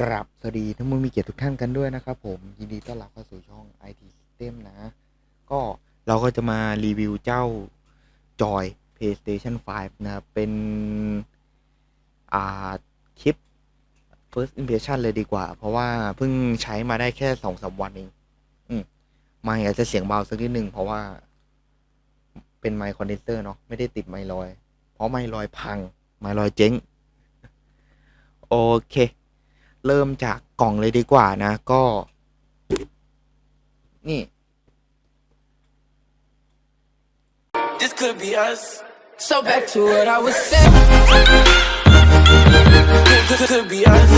กราบสวัสดีท่านผู้มีเกียรติทุกท่านกันด้วยนะครับผมยินดีต้อนรับเข้าสู่ช่อง IT System นะ ก็เราก็จะมารีวิวเจ้าจอย PlayStation 5 นะครับ เป็นอ่าคลิป first impression เลยดีกว่า เพราะว่าเพิ่งใช้มาได้แค่สองสามวันเอง อืมไม่อาจจะเสียงเบาสักนิดหนึ่งเพราะว่า เป็นไมค์คอนเดนเซอร์เนาะไม่ได้ติดไมค์ลอย เพราะไมค์ลอยพังไมค์ลอยเจ๊งโอเค เริ่มจากกล่องเลยดีกว่านะก็ นี่ This could be us. So back to what I was saying. Could, could, could be us.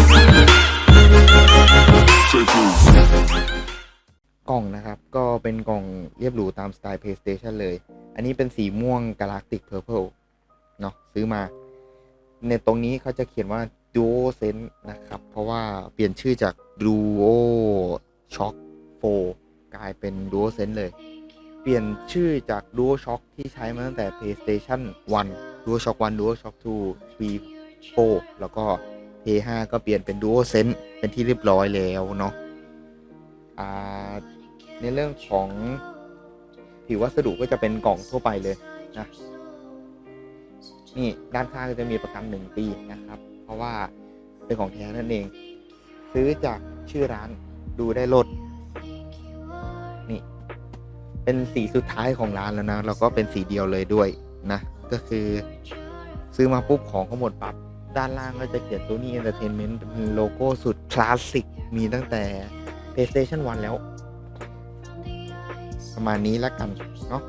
กล่องนะครับ ก็เป็นกล่องเรียบหรูตามสไตล์ PlayStation เลย อันนี้เป็นสีม่วง Galactic Purple เนาะซื้อมา ในตรงนี้เขาจะเขียนว่า Duo Sense นะครับ เพราะว่าเปลี่ยนชื่อจาก Duo Shock 4กลายเป็น Duo Sense เลย เปลี่ยนชื่อจาก Duo Shock ที่ใช้มาตั้งแต่ PlayStation 1 Duo Shock 1 Duo Shock 2 3 4 แล้วก็ P5 ก็เปลี่ยนเป็น Duo Sense เป็นที่เรียบร้อยแล้วเนาะในเรื่องของผิววัสดุก็จะเป็นกล่องทั่วไปเลยนะ นี่ ด้านข้างก็จะมีประกันหนึ่งปีนะครับ ราะว่าเป็นของแท้นั่นเอง ซื้อจากชื่อร้านดูได้ลดนี่ เป็นสีสุดท้ายของร้านแล้วนะแล้วก็เป็นสีเดียวเลยด้วยนะ ก็คือซื้อมาปุ๊บของก็หมดปับ๊บด้านล่างก็จะเขียน Sony Entertainment เป็นโลโก้สุดคลาสสิก มีตั้งแต่ PlayStation 1 แล้ว ประมาณนี้แล้วกัน เนาะ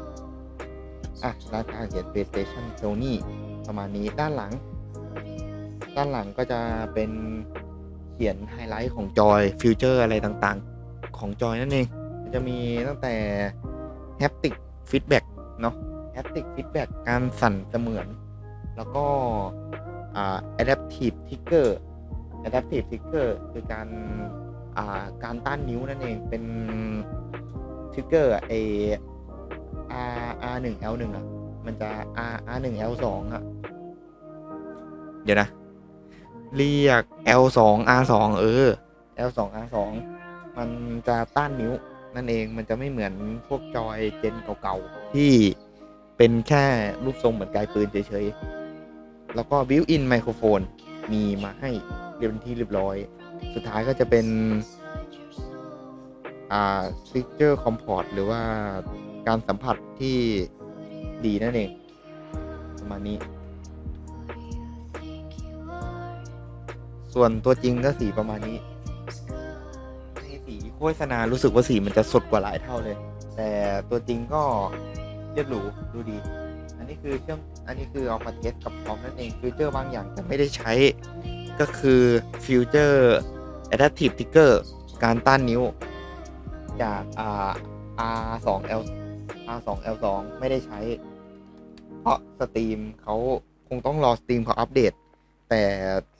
อะด้านข้างเขียน PlayStation Sony ประมาณนี้ด้านหลัง ด้านหลังก็จะเป็นเขียนไฮไลท์ของจอยฟิวเจอร์อะไรต่างๆ ของจอยนั่นเองจะมีตั้งแต่ Haptic Feedback เนาะ Haptic Feedback การสั่นเสมือน แล้วก็อ่า Adaptive Trigger Adaptive Trigger คือการอ่าการต้านนิ้วนั่นเองเป็นทริกเกอร์ไอ R R 1 L 1อะ มันจะ R R 1 L 2อะ เดี๋ยวนะ เรียก L 2 R 2 เออ L 2 R 2 มันจะต้านนิ้ว นั่นเองมันจะไม่เหมือนพวกจอยเจนเก่าๆ ที่เป็นแค่รูปทรงเหมือนไกลปืนเฉยๆ แล้วก็ built-in ไมโครโฟนมีมาให้เรียบที่เรียบร้อย สุดท้ายก็จะเป็น อ่า speaker comport หรือว่าการสัมผัสที่ดีนั่นเองประมาณนี้ ส่วนตัวจริงก็สีประมาณนี้ในสีโฆษณารู้สึกว่าสีมันจะสดกว่าหลายเท่าเลย แต่ตัวจริงก็เรียบหรูดูดี อันนี้คือเชื่อมอันนี้คือเอามาเทสกับคอมนั่นเองฟิวเจอร์บางอย่างแต่ไม่ได้ใช้ก็คือฟิวเจอร์ Adaptive Trigger การต้านนิ้ว จาก R2L R2L2 ไม่ได้ใช้ เพราะสตรีมเขาคงต้องรอสตรีมเขาอัปเดต แต่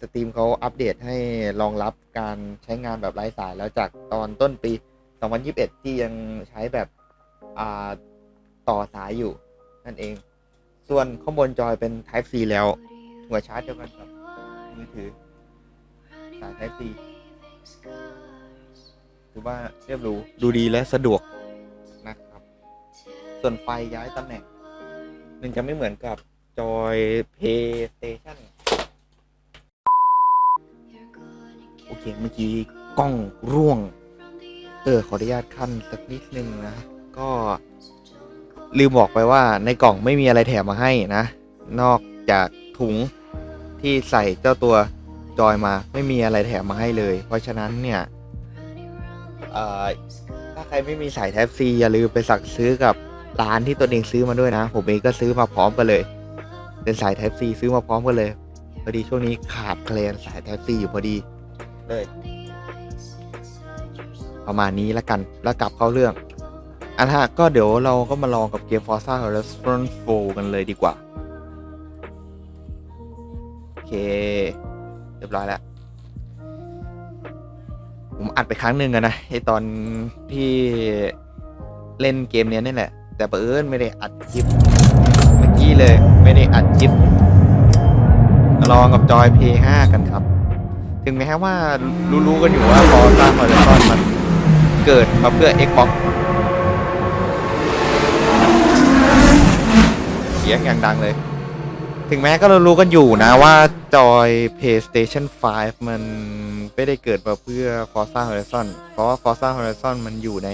สตรีมเขาอัปเดตให้รองรับการใช้งานแบบไร้สายแล้วจากตอนต้นปี 2021 ที่ยังใช้แบบต่อสายอยู่ นั่นเอง ส่วนข้างบนจอยเป็น Type C แล้ว หัวชาร์จเดียวกันกับมือถือ สาย Type C ถือว่าเรียบรูดูดีและสะดวกนะครับ ส่วนไฟย้ายตำแหน่งมันจะไม่เหมือนกับจอย PlayStation เคเมื่อกี้กล้องร่วง เออ ขออนุญาตขั้นสักนิดนึงนะ ก็ลืมบอกไปว่าในกล่องไม่มีอะไรแถมมาให้นะ นอกจากถุงที่ใส่เจ้าตัวจอยมาไม่มีอะไรแถมมาให้เลย เพราะฉะนั้นเนี่ยถ้าใครไม่มีสาย Type C อย่าลืมไปสั่งซื้อกับร้านที่ตัวเองซื้อมาด้วยนะ ผมเองก็ซื้อมาพร้อมกันเลย เป็นสาย Type C ซื้อมาพร้อมกันเลยพอดีช่วงนี้ขาดแคลนสาย Type C อยู่พอดี เลย ประมาณนี้แล้วกันแล้วกลับเข้าเรื่องอันฮะก็เดี๋ยวเราก็มาลองกับเกม Forza Horizon 4 กันเลยดีกว่า โอเค เรียบร้อยแล้ว ผมอัดไปครั้งหนึ่งอะนะไอตอนที่เล่นเกมเนี้ยนี่แหละ แต่บังเอิญไม่ได้อัดคลิป เมื่อกี้เลยไม่ได้อัดคลิปมาลองกับจอย P5 กันครับ ถึงแม้ว่ารู้ๆกันอยู่ว่าพอสร้าง Horizon มันเกิดมาเพื่อ Xbox เสียงอย่างดังเลย ถึงแม้ก็รู้ๆกันอยู่นะว่าจอย PlayStation 5 มันไม่ได้เกิดมาเพื่อ Forza Horizon เพราะว่า Forza Horizon มันอยู่ใน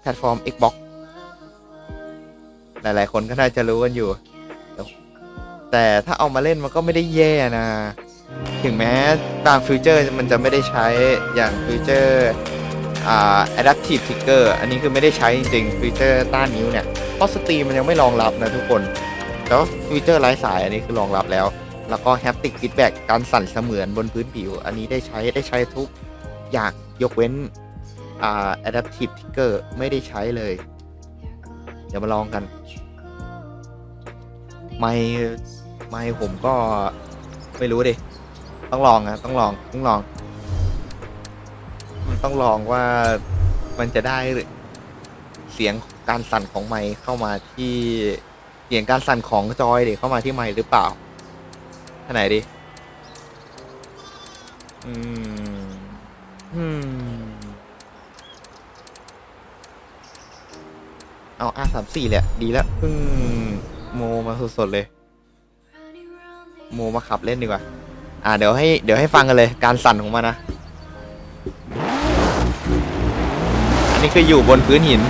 แพลตฟอร์ม Xbox หลายๆ คนก็น่าจะรู้กันอยู่ แต่ถ้าเอามาเล่นมันก็ไม่ได้แย่นะ ถึงแม้บางฟิวเจอร์มันจะไม่ได้ใช้อย่างฟิวเจอร์อ่า adaptive trigger อันนี้คือไม่ได้ใช้จริงๆฟิวเจอร์ต้านนิ้วเนี่ยเพราะสตรีมมันยังไม่รองรับนะทุกคน แต่ว่าฟิวเจอร์ไร้สายอันนี้คือรองรับแล้ว แล้วก็ haptic feedback การสั่นเสมือนบนพื้นผิว อันนี้ได้ใช้ได้ใช้ทุกอย่างยกเว้นอ่า adaptive trigger ไม่ได้ใช้เลย เดี๋ยวมาลองกัน ไม่ไม่ผมก็ไม่รู้ดิ ต้องลองนะต้องลองต้องลอง ต้องลองว่ามันจะได้เสียงการสั่นของไมค์เข้ามาที่เสียงการสั่นของจอยเด็เข้ามาที่ไมค์หรือเปล่าท่าไหนดิอืมอืมเอา R สามสี่แหละ ดีแล้วเพิ่งโมมาสดๆเลย โมมาขับเล่นดีกว่า อ่าเดี๋ยวให้เดี๋ยวให้ฟังกันเลยการสั่นของมันนะ อันนี้คืออยู่บนพื้นหิน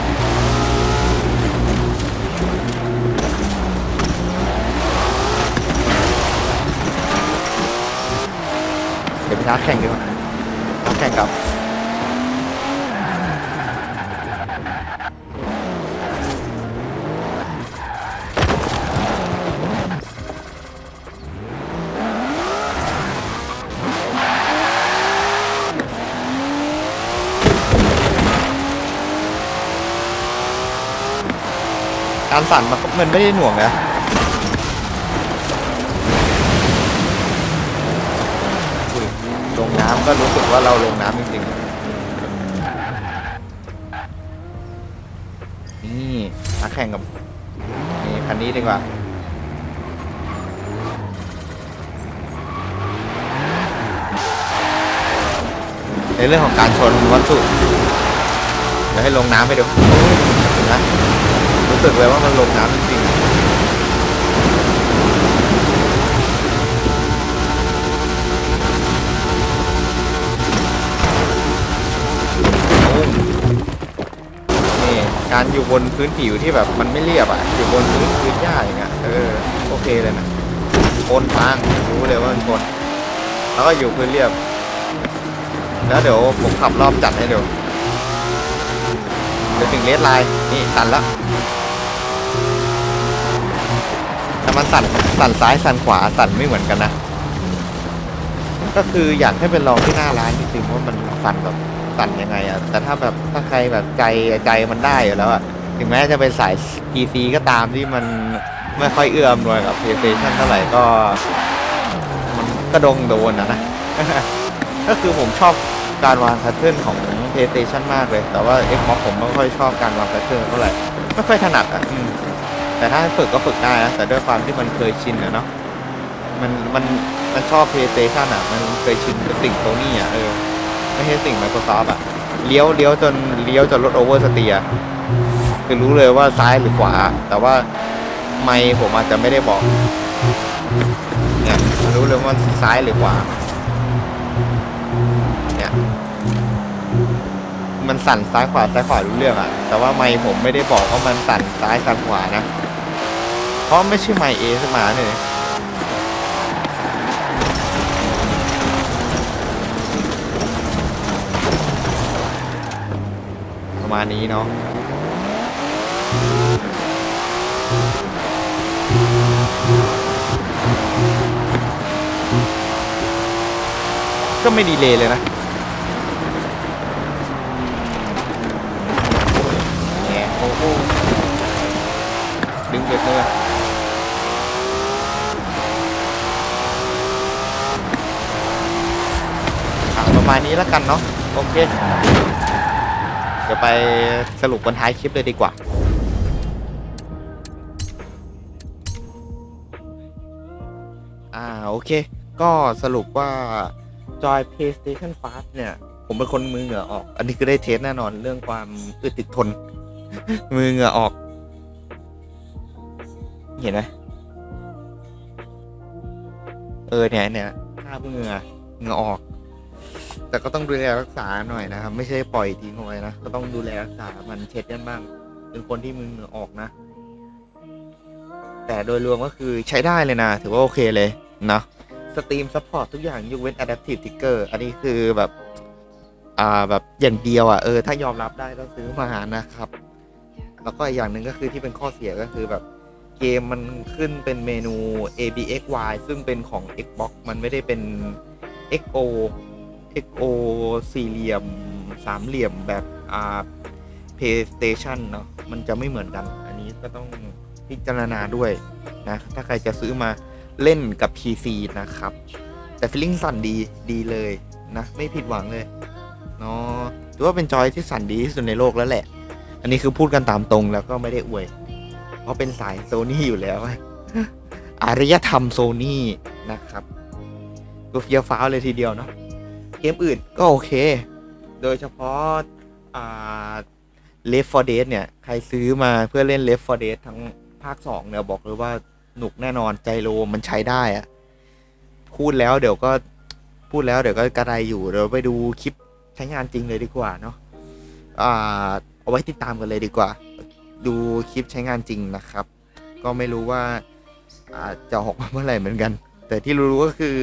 เดี๋ยวไปท้าแข่งดีกว่าท้าแข่งกับ การสั่นมันก็มันไม่ได้หน่วงนะอุ้ยลงน้ำก็รู้สึกว่าเราลงน้ำจริงๆ นี่มาแข่งกับนี่คันนี้ดีกว่าในเรื่องของการชนวัตถุเดี๋ยวให้ลงน้ำไปดูนไหมรู้ สึกเลยว่ามันลงน้ำจริงๆโอ้นี่การอยู่บนพื้นผิวที่แบบมันไม่เรียบอะ อยู่บนพื้นพื้นหญ้าอย่างเงี้ยเออโอเคเลยนะโคนทางรู้เลยว่ามันชนแล้วก็อยู่พื้นเรียบ แล้วเดี๋ยวผมขับรอบจัดให้ดูเดี๋ยวถึงเลสไลน์นี่สั่นแล้ว มันสั่นสั่นซ้ายสั่นขวาสั่นไม่เหมือนกันนะ ก็คืออยากให้เป็นลองที่หน้าร้านจริงๆว่ามันสั่นแบบสั่นยังไงอะแต่ถ้าแบบถ้าใครแบบใจใจมันได้อยู่แล้วอะถึงแม้จะเป็นสาย PC ก็ตามที่มันไม่ค่อยเอื้อมหน่วยกับ PlayStation เท่าไหร่ก็มันก็ดงโดนอะนะ ก็คือผมชอบการวางแพทเทิร์นของ PlayStation มากเลย แต่ว่า Xbox ผมไม่ค่อยชอบการวางแพทเทิร์นเท่าไหร่ ไม่ค่อยถนัดอะ แต่ถ้าฝึกก็ฝึกได้นะแต่ด้วยความที่มันเคยชินอะเนาะมันมันมันชอบ PlayStation อะ มันเคยชินกับสิ่งโซนี่อะเออไม่ใช่สิ่ง Microsoft อะเลี้ยวเลี้ยวจนเลี้ยวจนรถโอเวอร์สเตียคือรู้เลยว่าซ้ายหรือขวา แต่ว่าไม่ผมอาจจะไม่ได้บอกเนี่ยรู้เลยว่าซ้ายหรือขวาเนี่ยมันสั่นซ้ายขวาซ้ายขวารู้เรื่องอะแต่ว่าไม่ผมไม่ได้บอกว่ามันสั่นซ้ายสั่นขวานะ เพราไม่ใช่ไมเอสมาเนี่ยประมาณนี้เนาะก็ไม่ดีเลยเลยนะ แหมโอ้โหดึงเบ็ดเลยอะ ประมาณนี้แล้วกันเนาะโอเคเดี๋ยวไปสรุปวันท้ายคลิปเลยดีกว่าอ่าโอเค ก็สรุปว่าจอย PlayStation 5 เนี่ย ผมเป็นคนมือเหงื่อออก อันนี้ก็ได้เทสแน่นอนเรื่องความอึดติดทน มือเหงื่อออก เห็นไหมเออเนี่ยเนี่ยคราบเหงื่อเหงื่อออก แต่ก็ต้องดูแลรักษาหน่อยนะครับ ไม่ใช่ปล่อยทิ้งเอาไว้นะ ก็ต้องดูแลรักษา มันเช็ดกันบ้าง เป็นคนที่มือเหงื่อออกนะ แต่โดยรวมก็คือใช้ได้เลยนะ ถือว่าโอเคเลยนะสตรีมซัพพอร์ตทุกอย่างยกเว้น Adaptive Trigger อันนี้คือแบบ อ่าแบบอย่างเดียวอะเออถ้ายอมรับได้ก็ซื้อมานะครับ แล้วก็อีกอย่างหนึ่งก็คือที่เป็นข้อเสียก็คือแบบเกมมันขึ้นเป็นเมนู A B X Y ซึ่งเป็นของ Xbox มันไม่ได้เป็น XO XO สี่เหลี่ยมสามเหลี่ยมแบบอ่า PlayStation เนาะมันจะไม่เหมือนกัน อันนี้ก็ต้องพิจารณาด้วยนะ ถ้าใครจะซื้อมาเล่นกับ PC นะครับ แต่ฟีลลิ่งสั่นดีดีเลยนะ ไม่ผิดหวังเลยเนาะถือว่าเป็นจอยที่สั่นดีที่สุดในโลกแล้วแหละ อันนี้คือพูดกันตามตรงแล้วก็ไม่ได้อวย เพราะเป็นสายโซนี่อยู่แล้วอารยธรรมโซนี่นะครับก็เฟียฟ้าเลยทีเดียวเนาะ เกมอื่นก็โอเค โดยเฉพาะอ่า Left 4 Dead เนี่ย ใครซื้อมาเพื่อเล่น Left 4 Dead ทั้งภาค 2 เนี่ย บอกเลยว่าหนุกแน่นอนใจโลมันใช้ได้อะพูดแล้วเดี๋ยวก็พูดแล้วเดี๋ยวก็กระไรอยู่เดี๋ยวไปดูคลิปใช้งานจริงเลยดีกว่าเนาะอ่าเอาไว้ติดตามกันเลยดีกว่า ดูคลิปใช้งานจริงนะครับ ก็ไม่รู้ว่าอาจจะออกมาเมื่อไหร่เหมือนกัน แต่ที่รู้ๆก็คือ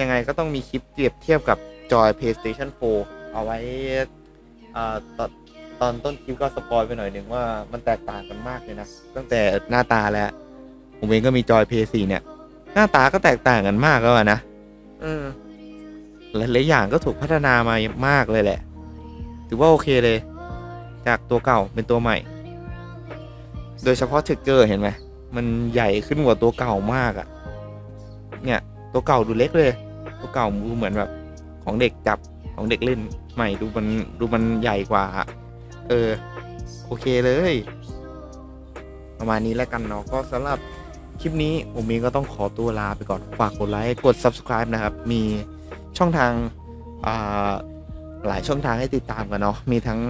ยังไงก็ต้องมีคลิปเปรียบเทียบกับจอย PlayStation 4 เอาไว้อ่าตอนตอนต้นคลิปก็สปอยไปหน่อยหนึ่งว่ามันแตกต่างกันมากเลยนะ ตั้งแต่หน้าตาแล้วผมเองก็มีจอย PS4 เนี่ย หน้าตาก็แตกต่างกันมากแล้วอะนะเออหลายๆอย่างก็ถูกพัฒนามามากเลยแหละ ถือว่าโอเคเลย จากตัวเก่าเป็นตัวใหม่ โดยเฉพาะเทคเกอร์เห็นไหม มันใหญ่ขึ้นกว่าตัวเก่ามากอะเนี่ย ตัวเก่าดูเล็กเลย ตัวเก่าดูเหมือนแบบของเด็กจับของเด็กเล่นใหม่ดูมันดูมันใหญ่กว่า เออ โอเคเลย ประมาณนี้แล้วกันเนาะก็สำหรับคลิปนี้ผมเองก็ต้องขอตัวลาไปก่อนฝากกดไลค์กด subscribe นะครับ มีช่องทางาหลายช่องทางให้ติดตามกันเนาะมีทั้ง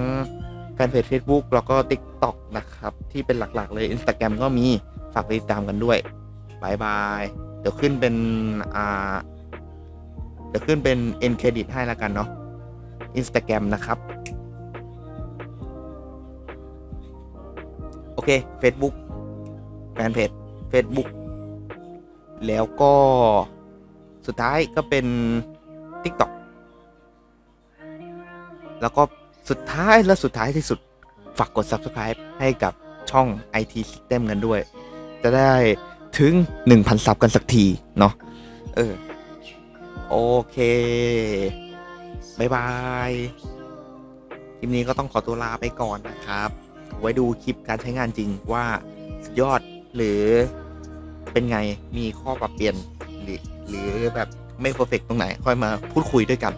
แฟนเพจ Facebook แล้วก็ TikTok นะครับ ที่เป็นหลักๆเลย Instagram ก็มีฝากติดตามกันด้วยบายบาย ดี๋ยวขึ้นเป็นอ่าเดี๋ยวขึ้นเป็น end credit ให้แล้วกันเนาะ Instagram นะครับ โอเค Facebook แฟนเพจ Facebook แล้วก็สุดท้ายก็เป็น TikTok แล้วก็สุดท้ายและสุดท้ายที่สุด ฝากกด Subscribe ให้กับช่อง IT System กันด้วย จะได้ ถึง 1,000 ซับกันสักที เนาะเออ โอเคบายบายคลิปนี้ก็ต้องขอตัวลาไปก่อนนะครับ ไว้ดูคลิปการใช้งานจริงว่า สุดยอดหรือเป็นไงมีข้อปรับเปลี่ยนหรือหรือแบบไม่เพอร์เฟกตรงไหน ค่อยมาพูดคุยด้วยกัน